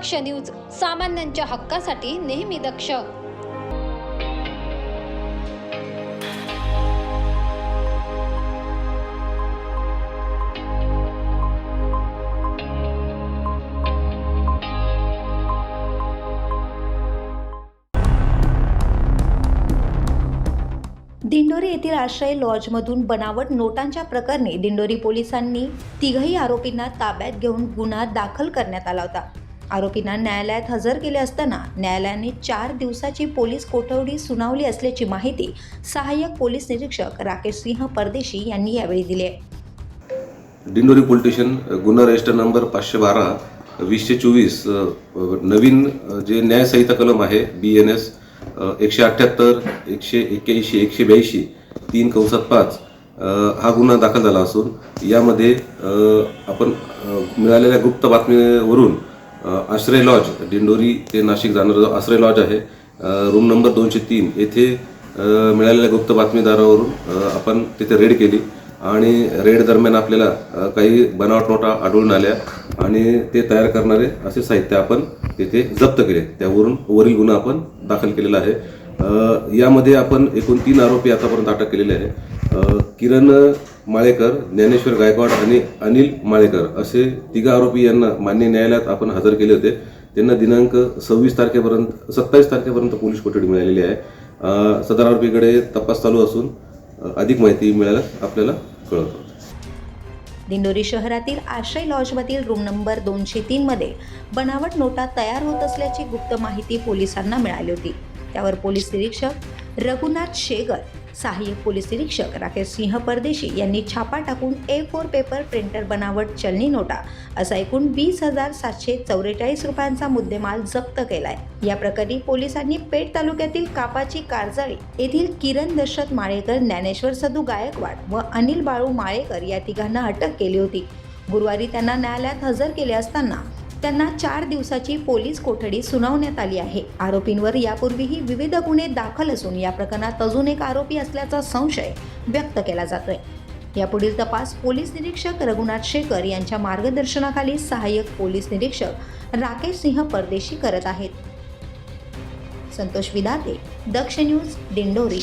दक्ष news सामान्यांच्या हक्कासाठी नेहमी दक्ष. दिंडोरी येथील आश्रय लॉजमधून बनावट नोटांच्या प्रकरणी दिंडोरी पोलिसांनी तिघही आरोपींना ताब्यात घेऊन गुन्हा दाखल करण्यात आला होता. आरोपींना न्यायालयात हजर केले असताना न्यायालयाने चार दिवसाची पोलीस कोठडी सुनावली असल्याची माहिती सहाय्यक पोलीस निरीक्षक राकेश सिंह परदेशी यांनी यावेळी दिली आहे. दिंडोरी पोलीस स्टेशन गुन्हा रजिस्टर नंबर पाचशे बारा वीसशे चोवीस नवीन जे न्यायसंहिता कलम आहे बी एन एस एकशे अठ्ठ्याहत्तर एकशे एक्क्याऐंशी एकशे ब्याऐंशी तीन कंसात पाच हा गुन्हा दाखल झाला असून यामध्ये आपण मिळालेल्या गुप्त बातमीवरून आश्रय लॉज दिंडोरी ते नाशिक जाणारा जो आश्रय लॉज आहे रूम नंबर दोनशे तीन येथे मिळालेल्या गुप्त बातमीदारावरून आपण तिथे रेड केली. आणि रेड दरम्यान आपल्याला काही बनावट नोटा आढळून आल्या आणि ते तयार करणारे असे साहित्य आपण तिथे जप्त केले. त्यावरून वरील गुन्हा आपण दाखल केलेला आहे. यामध्ये आपण एकूण तीन आरोपी आतापर्यंत अटक केलेले आहे. किरण माळेकर ज्ञानेश्वर गायकवाड आणि अनिल माळेकर असे तिघा आरोपी यांना मान्य न्यायालयात आपण हजर केले होते. त्यांना दिनांक सव्वीस तारखेपर्यंत सत्तावीस तारखेपर्यंत पोलीस कोठडी मिळालेली आहे. सदर आरोपीकडे तपास चालू असून अधिक माहिती मिळाल्यास आपल्याला कळवतो. दिंडोरी शहरातील आश्रय लॉजमधील रूम नंबर दोनशे तीनमध्ये बनावट नोटा तयार होत असल्याची गुप्त माहिती पोलिसांना मिळाली होती. त्यावर पोलीस निरीक्षक रघुनाथ शेगर सहाय्यक पोलीस निरीक्षक राकेश सिंह परदेशी यांनी छापा टाकून ए फोर पेपर प्रिंटर बनावट चलनी नोटा असा एकूण वीस हजार सातशे चौवेचाळीस रुपयांचा मुद्देमाल जप्त केलाय. या प्रकरणी पोलिसांनी पेठ तालुक्यातील कापाची कारजाळी येथील किरण दशरथ माळेकर ज्ञानेश्वर सदू गायकवाड व अनिल बाळू माळेकर या तिघांना अटक केली होती. गुरुवारी त्यांना न्यायालयात हजर केले असताना त्यांना चार दिवसाची पोलीस कोठडी सुनावण्यात आली आहे. आरोपींवर यापूर्वीही विविध गुन्हे दाखल असून या प्रकरणात अजून एक आरोपी असल्याचा संशय व्यक्त केला जातोय. यापुढील तपास पोलीस निरीक्षक रघुनाथ शेखर यांच्या मार्गदर्शनाखाली सहाय्यक पोलीस निरीक्षक राकेश सिंह परदेशी करत आहेत. संतोष विदाते दक्ष न्यूज दिंडोरी.